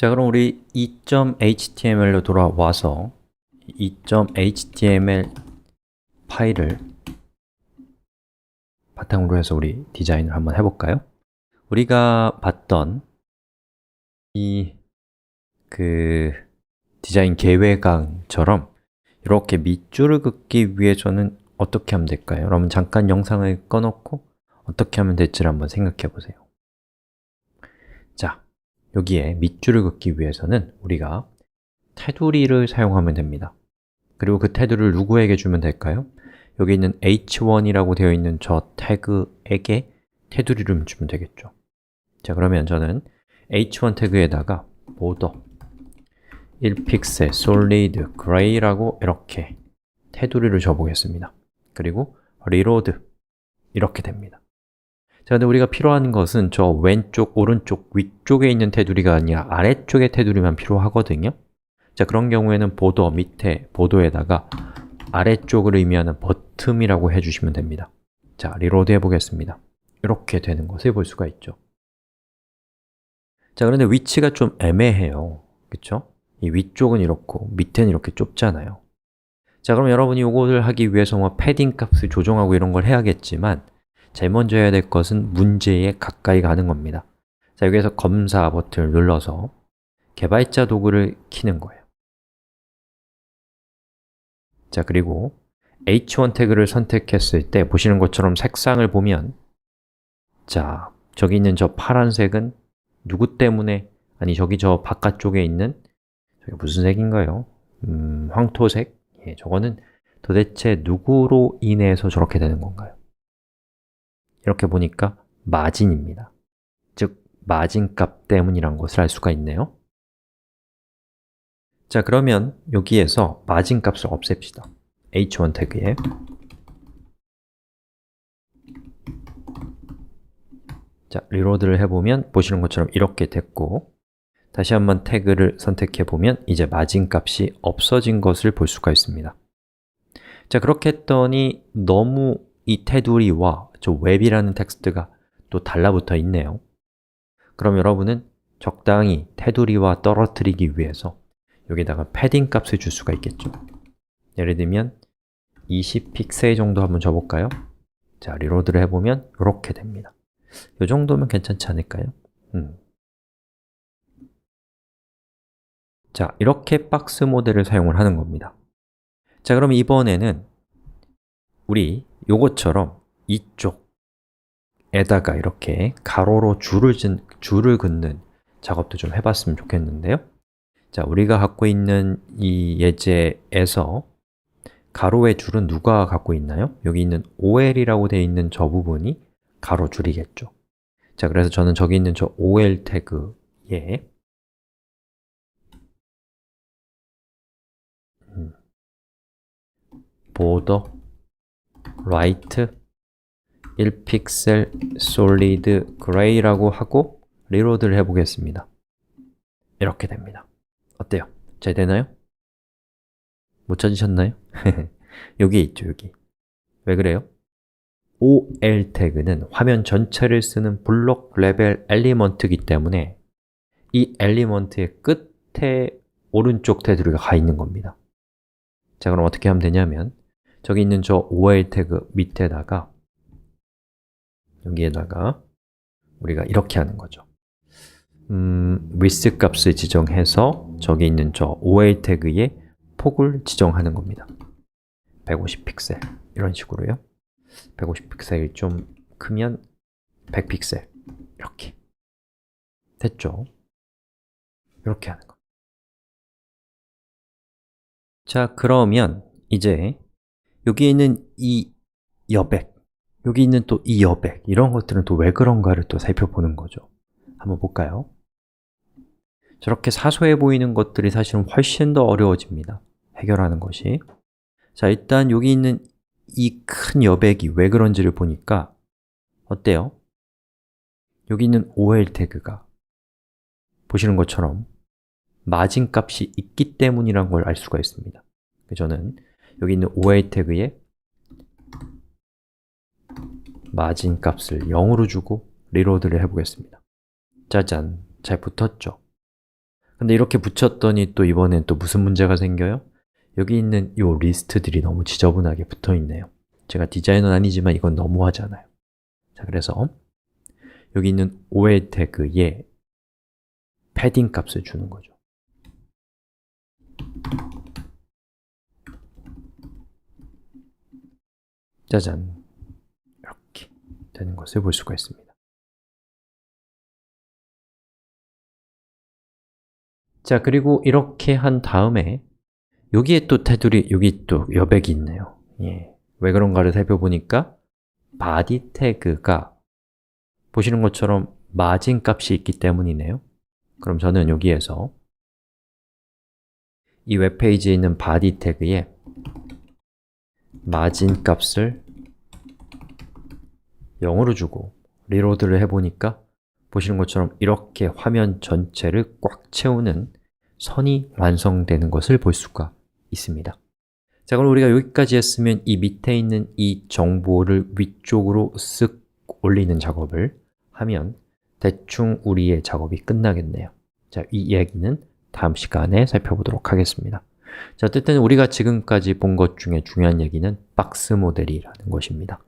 자, 그럼 우리 2.html로 돌아와서 2.html 파일을 바탕으로 해서 우리 디자인을 한번 해볼까요? 우리가 봤던 이 그 디자인 계획안처럼 이렇게 밑줄을 긋기 위해서는 어떻게 하면 될까요? 여러분 잠깐 영상을 꺼놓고 어떻게 하면 될지를 한번 생각해 보세요 자, 여기에 밑줄을 긋기 위해서는 우리가 테두리를 사용하면 됩니다. 그리고 그 테두리를 누구에게 주면 될까요? 여기 있는 h1이라고 되어 있는 저 태그에게 테두리를 주면 되겠죠. 자, 그러면 저는 h1 태그에다가 border 1픽셀 solid gray라고 이렇게 테두리를 줘보겠습니다. 그리고 reload 이렇게 됩니다 자, 근데 우리가 필요한 것은 저 왼쪽, 오른쪽, 위쪽에 있는 테두리가 아니라 아래쪽의 테두리만 필요하거든요. 자, 그런 경우에는 보도 밑에 보도에다가 아래쪽을 의미하는 버튼이라고 해주시면 됩니다. 자, 리로드 해보겠습니다. 이렇게 되는 것을 볼 수가 있죠. 자, 그런데 위치가 좀 애매해요. 그쵸? 이 위쪽은 이렇고 밑에는 이렇게 좁잖아요. 자, 그럼 여러분이 이것을 하기 위해서 뭐 패딩 값을 조정하고 이런 걸 해야겠지만 제일 먼저 해야 될 것은 문제에 가까이 가는 겁니다 자, 여기에서 검사 버튼을 눌러서 개발자 도구를 키는 거예요 자, 그리고 h1 태그를 선택했을 때 보시는 것처럼 색상을 보면 자, 저기 있는 저 파란색은 누구 때문에 아니 저기 저 바깥쪽에 있는 저게 무슨 색인가요? 음, 황토색? 예, 저거는 도대체 누구로 인해서 저렇게 되는 건가요? 이렇게 보니까 마진입니다. 즉, 마진값 때문이란 것을 알 수가 있네요. 자, 그러면 여기에서 마진값을 없앱시다. H1 태그에. 자, 리로드를 해보면 보시는 것처럼 이렇게 됐고 다시 한번 태그를 선택해 보면 이제 마진 값이 없어진 것을 볼 수가 있습니다. 자, 그렇게 했더니 너무 이 테두리와 저 웹이라는 텍스트가 또 달라붙어 있네요 그럼 여러분은 적당히 테두리와 떨어뜨리기 위해서 여기다가 패딩 값을 줄 수가 있겠죠 예를 들면 20픽셀 정도 한번 줘볼까요? 자, 리로드를 해보면 이렇게 됩니다 이 정도면 괜찮지 않을까요? 음. 자, 이렇게 박스 모델을 사용을 하는 겁니다 자, 그럼 이번에는 우리 요것처럼 이쪽에다가 이렇게 가로로 줄을, 진, 줄을 긋는 작업도 좀 해봤으면 좋겠는데요 자, 우리가 갖고 있는 이 예제에서 가로의 줄은 누가 갖고 있나요? 여기 있는 OL이라고 되어 있는 저 부분이 가로 줄이겠죠 자, 그래서 저는 저기 있는 저 OL 태그에 음, border right 1픽셀 solid gray라고 하고 리로드를 해보겠습니다 이렇게 됩니다 어때요? 잘 되나요? 못 찾으셨나요? 여기 있죠, 여기 왜 그래요? OL 태그는 화면 전체를 쓰는 블록 레벨 엘리먼트이기 때문에 이 엘리먼트의 끝에 오른쪽 테두리가 가 있는 겁니다 자, 그럼 어떻게 하면 되냐면 저기 있는 저 OL 태그 밑에다가 여기에다가 우리가 이렇게 하는 거죠. 음, width 값을 지정해서 저기 있는 저 OL 태그에 폭을 지정하는 겁니다. 150픽셀 이런 식으로요. 150픽셀이 좀 크면 100픽셀 이렇게. 됐죠? 이렇게 하는 거 자, 그러면 이제 여기 있는 이 여백 여기 있는 또 이 여백 이런 것들은 또 왜 그런가를 또 살펴보는 거죠 한번 볼까요? 저렇게 사소해 보이는 것들이 사실은 훨씬 더 어려워집니다 해결하는 것이 자, 일단 여기 있는 이 큰 여백이 왜 그런지를 보니까 어때요? 여기 있는 OL 태그가 보시는 것처럼 마진 값이 있기 때문이란 걸 알 수가 있습니다 저는 여기 있는 OL 태그에 마진 값을 0으로 주고 리로드를 해보겠습니다. 짜잔, 잘 붙었죠? 근데 이렇게 붙였더니 또 이번엔 또 무슨 문제가 생겨요? 여기 있는 이 리스트들이 너무 지저분하게 붙어 있네요. 제가 디자이너는 아니지만 이건 너무하잖아요. 자, 그래서 여기 있는 OL 태그에 패딩 값을 주는 거죠. 짜잔 되는 것을 볼 수가 있습니다. 자, 그리고 이렇게 한 다음에 여기에 또 테두리, 여기 또 여백이 있네요. 예. 왜 그런가를 살펴보니까 body 태그가 보시는 것처럼 마진 값이 있기 때문이네요. 그럼 저는 여기에서 이 웹페이지에 있는 body 태그에 마진 값을 0으로 주고 리로드를 해보니까 보시는 것처럼 이렇게 화면 전체를 꽉 채우는 선이 완성되는 것을 볼 수가 있습니다. 자, 그럼 우리가 여기까지 했으면 이 밑에 있는 이 정보를 위쪽으로 쓱 올리는 작업을 하면 대충 우리의 작업이 끝나겠네요. 자, 이 이야기는 다음 시간에 살펴보도록 하겠습니다. 자, 어쨌든 우리가 지금까지 본 것 중에 중요한 얘기는 박스 모델이라는 것입니다